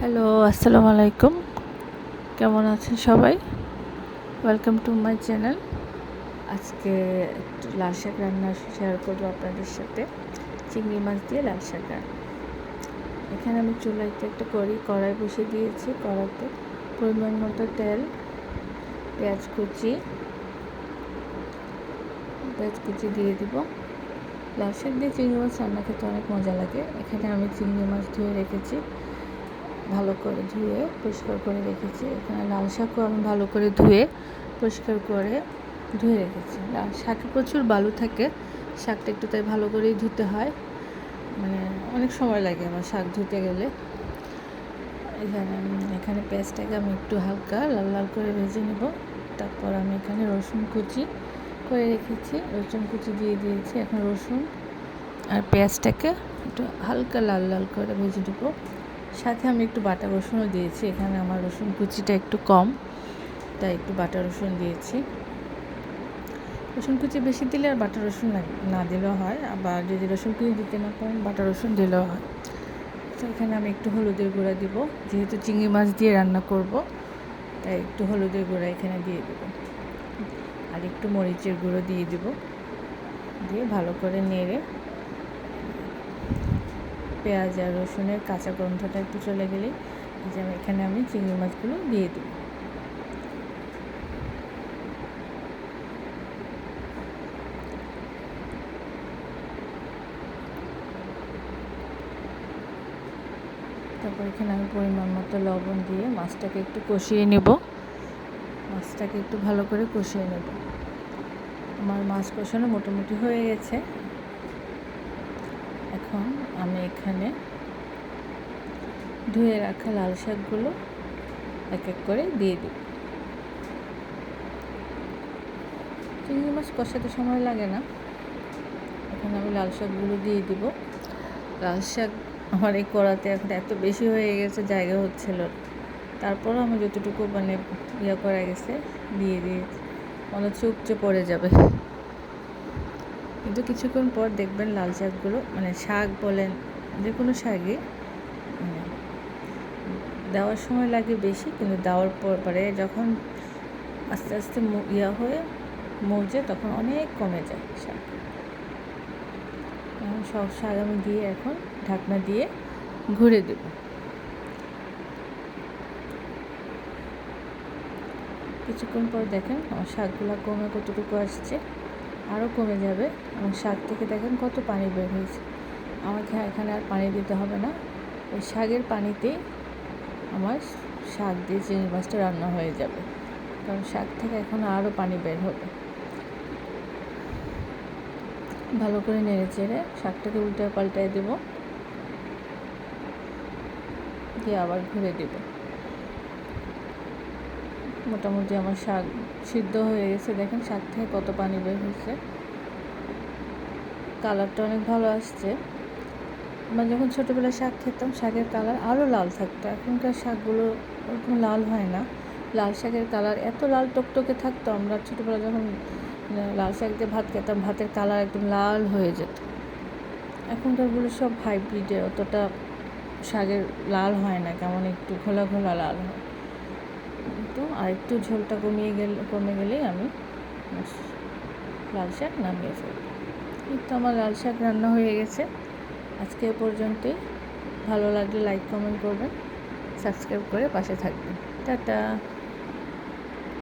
Hello আসসালামু আলাইকুম কেমন আছেন সবাই? ওয়েলকাম টু মাই চ্যানেল আজকে একটু লাল শাক রান্না শেয়ার করব আপনাদের সাথে। চিংড়ি মাছ দিয়ে লাল শাক রান্না। এখানে আমি চুলাইতে একটা করি কড়াই বসে দিয়েছি। কড়াইতে পরিমাণ মতো তেল, পেঁয়াজ কুচি পেঁয়াজ কুচি দিয়ে দিব। লাল শাক দিয়ে চিংড়ি মাছ রান্না খেতে অনেক মজা লাগে। এখানে আমি চিংড়ি মাছ ধুয়ে রেখেছি। ভালো করে ধুয়ে পরিষ্কার করে রেখেছি। এখানে লাল শাকও আমি ভালো করে ধুয়ে পরিষ্কার করে ধুয়ে রেখেছি। লাল শাকে প্রচুর বালু থাকে, শাকটা একটু তাই ভালো করেই ধুতে হয়। মানে অনেক সময় লাগে আমার শাক ধুতে গেলে। এখানে এখানে পেঁয়াজটাকে আমি একটু হালকা লাল লাল করে ভেজে নেব। তারপর আমি এখানে রসুন কুচি করে রেখেছি। রসুন কুচি দিয়ে দিয়েছি এখন রসুন আর পেঁয়াজটাকে একটু হালকা লাল লাল করে ভেজে নেব। সাথে আমি একটু বাটা রসুনও দিয়েছি। এখানে আমার রসুন কুচিটা একটু কম, তাই একটু বাটা রসুন দিয়েছি। রসুন কুচি বেশি দিলে আর বাটা রসুন না দিলেও হয়। আবার যদি রসুন কুচি দিতে না পারেন, বাটা রসুন দিলেও হয়। তো এখানে আমি একটু হলুদের গুঁড়া দিব। যেহেতু চিংড়ি মাছ দিয়ে রান্না করব, তাই একটু হলুদের গুঁড়া এখানে দিয়ে দেব। আর একটু মরিচের গুঁড়ো দিয়ে দেব। দিয়ে ভালো করে নেড়ে পেঁয়াজ আর রসুনের কাঁচা গন্ধটা একটু চলে গেলেই যে এখানে আমি চিংড়ি মাছগুলো দিয়ে দিই তারপর এখানে আমি পরিমাণ মতো লবণ দিয়ে মাছটাকে একটু কষিয়ে নেব। মাছটাকে একটু ভালো করে কষিয়ে নেব। আমার মাছ কষানো মোটামুটি হয়ে গেছে। এখন আমি এখানে ধুয়ে রাখা লাল শাকগুলো এক এক করে দিয়ে দিই। চিংড়ি মাছ কষাতে সময় লাগে না। এখন আমি লাল শাকগুলো দিয়ে দিব। লাল শাক আমার এই কড়াতে এখন এত বেশি হয়ে গেছে, জায়গা হচ্ছিল তারপরও আমি যতটুকু মানে ইয়ে করা গেছে, দিয়ে দিয়ে মনে হচ্ছে উপচে পড়ে যাবে। কিন্তু কিছুক্ষণ পর দেখবেন লাল শাকগুলো মানে শাক বলেন যে কোনো শাকই মানে দেওয়ার সময় লাগে বেশি, কিন্তু দেওয়ার পর পরে যখন আস্তে আস্তে ইয়া হয়ে মজে তখন অনেক কমে যায় শাক। এখন সব শাক আমি দিয়ে এখন ঢাকনা দিয়ে ঘুরে দেব। কিছুক্ষণ পর দেখেন আমার শাকগুলো কমে কতটুকু আসছে। আরও কমে যাবে। এবং শাক থেকে দেখেন কত পানি বের হয়েছে। আমাকে এখানে আর পানি দিতে হবে না। ওই শাকের পানিতেই আমার শাক দিয়ে চিংড়ি মাছটা রান্না হয়ে যাবে। কারণ শাক থেকে এখন আরও পানি বের হবে। ভালো করে নেড়ে চেড়ে শাকটাকে উল্টে পাল্টায় দেব। দিয়ে আবার ঘুরে দেব। মোটামুটি আমার শাক সিদ্ধ হয়ে গেছে। দেখেন শাক থেকে কত পানি বের হয়েছে। কালারটা অনেক ভালো আসছে। আমরা যখন ছোটোবেলায় শাক খেতাম, শাকের কালার আরও লাল থাকতো। এখনকার শাকগুলো ওরকম লাল হয় না। লাল শাকের কালার এত লাল টকটকে থাকতো। আমরা ছোটোবেলা যখন লাল শাক দিয়ে ভাত খেতাম, ভাতের কালার একদম লাল হয়ে যেত। এখনকারগুলো সব হাইব্রিডের, অতটা শাকের লাল হয় না। কেমন একটু ঘোলা ঘোলা লাল হয়। তো আর একটু ঝোলটা কমিয়ে গেলে, কমে গেলেই আমি লাল শাক নামিয়ে ফেলব। কিন্তু আমার লাল শাক রান্না হয়ে গেছে। আজকে এ পর্যন্তই। ভালো লাগলে লাইক কমেন্ট করবেন। সাবস্ক্রাইব করে পাশে থাকবেন। টাটা!